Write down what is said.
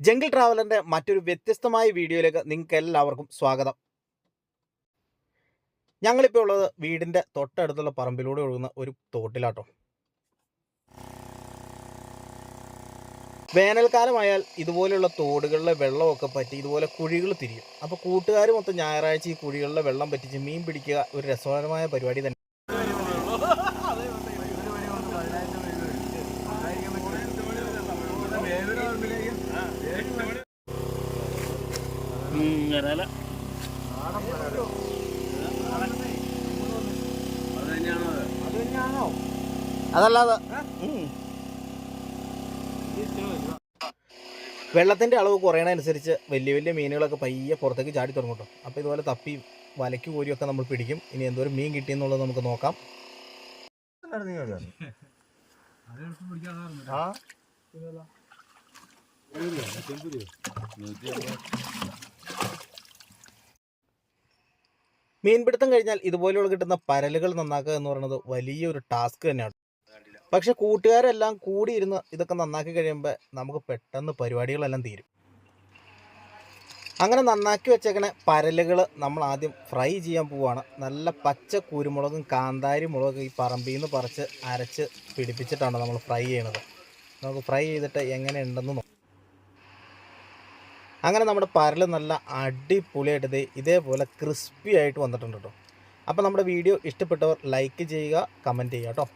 Jungle ട്രാവലറിന്റെ മറ്റൊരു വ്യത്യസ്തമായ വീഡിയോയിലേക്ക് നിങ്ങൾക്ക് എല്ലാവർക്കും സ്വാഗതം. ഞങ്ങളിപ്പോൾ ഉള്ളത് വീടിന്റെ തൊട്ടടുത്തുള്ള പറമ്പിലൂടെ ഒഴുകുന്ന ഒരു തോട്ടിലാട്ടോ. വേനൽക്കാലമായാൽ ഇതുപോലെയുള്ള തോടുകളിലെ വെള്ളമൊക്കെ പറ്റി ഇതുപോലെ കുഴികൾ തിരിയും. അപ്പോൾ കൂട്ടുകാർ മൊത്തം ഞായറാഴ്ച ഈ കുഴികളിലെ വെള്ളം പറ്റിച്ച് മീൻ പിടിക്കുക ഒരു രസകരമായ പരിപാടി തന്നെ. ഇങ്ങനെ അതല്ലാതെ. വെള്ളത്തിന്റെ അളവ് കുറയണനുസരിച്ച് വലിയ വലിയ മീനുകളൊക്കെ പയ്യെ പുറത്തേക്ക് ചാടി തുടങ്ങും കേട്ടോ അപ്പോൾ ഇതുപോലെ തപ്പി വലയ്ക്ക് കോരിയൊക്കെ നമ്മൾ പിടിക്കും. ഇനി എന്തോരം മീൻ കിട്ടിയെന്നുള്ളത് നമുക്ക് നോക്കാം. മീൻപിടുത്തം കഴിഞ്ഞാൽ ഇതുപോലെയുള്ള കിട്ടുന്ന പരലുകൾ നന്നാക്കുക എന്ന് പറയുന്നത് വലിയൊരു ടാസ്ക് തന്നെയാണ്. പക്ഷെ കൂട്ടുകാരെല്ലാം കൂടി ഇരുന്ന് ഇതൊക്കെ നന്നാക്കി കഴിയുമ്പോൾ നമുക്ക് പെട്ടെന്ന് പരിപാടികളെല്ലാം തീരും. അങ്ങനെ നന്നാക്കി വെച്ചേക്കണ പരലുകൾ നമ്മൾ ആദ്യം ഫ്രൈ ചെയ്യാൻ പോവുകയാണ് നല്ല പച്ച കുരുമുളകും കാന്താരി മുളകും ഈ പറമ്പിൽ നിന്ന് പറിച്ച് അരച്ച് പിടിപ്പിച്ചിട്ടാണ് നമ്മൾ ഫ്രൈ ചെയ്യണത്. നമുക്ക് ഫ്രൈ ചെയ്തിട്ട് എങ്ങനെ ഉണ്ടെന്ന് നോക്കാം. അങ്ങനെ നമ്മുടെ പരൽ നല്ല അടിപൊളിയായിട്ട് ഇതേപോലെ ക്രിസ്പി ആയിട്ട് വന്നിട്ടുണ്ട് കേട്ടോ അപ്പോൾ നമ്മുടെ വീഡിയോ ഇഷ്ടപ്പെട്ടവർ ലൈക്ക് ചെയ്യുക കമന്റ് ചെയ്യുക കേട്ടോ